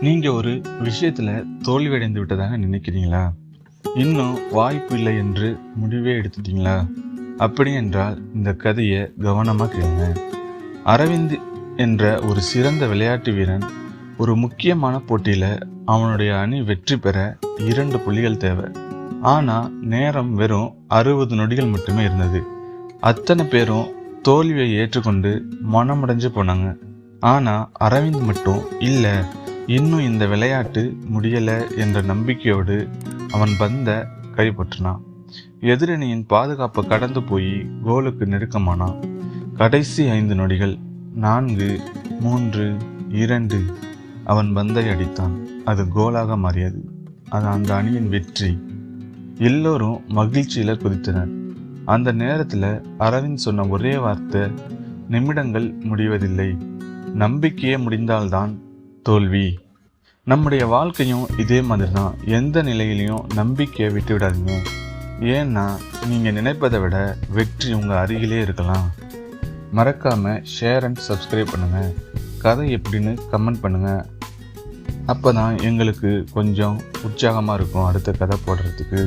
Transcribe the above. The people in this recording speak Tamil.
நீங்கள் ஒரு விஷயத்தில் தோல்வியடைந்து விட்டதாக நினைக்கிறீங்களா? இன்னும் வாய்ப்பு இல்லை என்று முடிவே எடுத்துட்டீங்களா? அப்படி என்றால் இந்த கதையை கவனமாக கேளுங்க. அரவிந்த் என்ற ஒரு சிறந்த விளையாட்டு வீரன் ஒரு முக்கியமான போட்டியில் அவனுடைய அணி வெற்றி பெற இரண்டு புள்ளிகள் தேவை. ஆனால் நேரம் வெறும் அறுபது நொடிகள் மட்டுமே இருந்தது. அத்தனை பேரும் தோல்வியை ஏற்றுக்கொண்டு மனமடைஞ்சு போனாங்க. ஆனால் அரவிந்த் மட்டும் இல்லை. இன்னும் இந்த விளையாட்டு முடியலை என்ற நம்பிக்கையோடு அவன் பந்த கைப்பற்றினான். எதிரணியின் பாதுகாப்பை கடந்து போய் கோலுக்கு நெருக்கமானான். கடைசி ஐந்து நொடிகள் நான்கு மூன்று இரண்டு அவன் பந்தை அடித்தான். அது கோலாக மாறியது. அது அந்த அணியின் வெற்றி. எல்லோரும் மகிழ்ச்சியில் குதித்தனர். அந்த நேரத்தில் அரவிந்த் சொன்ன ஒரே வார்த்தை நிமிடங்கள் முடிவதில்லை. நம்பிக்கையே முடிந்தால்தான் தோல்வி. நம்முடைய வாழ்க்கையும் இதே மாதிரி தான் எந்த நிலையிலையும் நம்பிக்கையை விட்டு விடாதீங்க. ஏன்னா நீங்கள் நினைப்பதை விட வெற்றி உங்கள் அருகிலே இருக்கலாம். மறக்காமல் ஷேர் அண்ட் சப்ஸ்கிரைப் பண்ணுங்கள் கதை எப்படின்னு கமெண்ட் பண்ணுங்கள் அப்போ தான் எங்களுக்கு கொஞ்சம் உற்சாகமாக இருக்கும் அடுத்த கதை போடுறதுக்கு.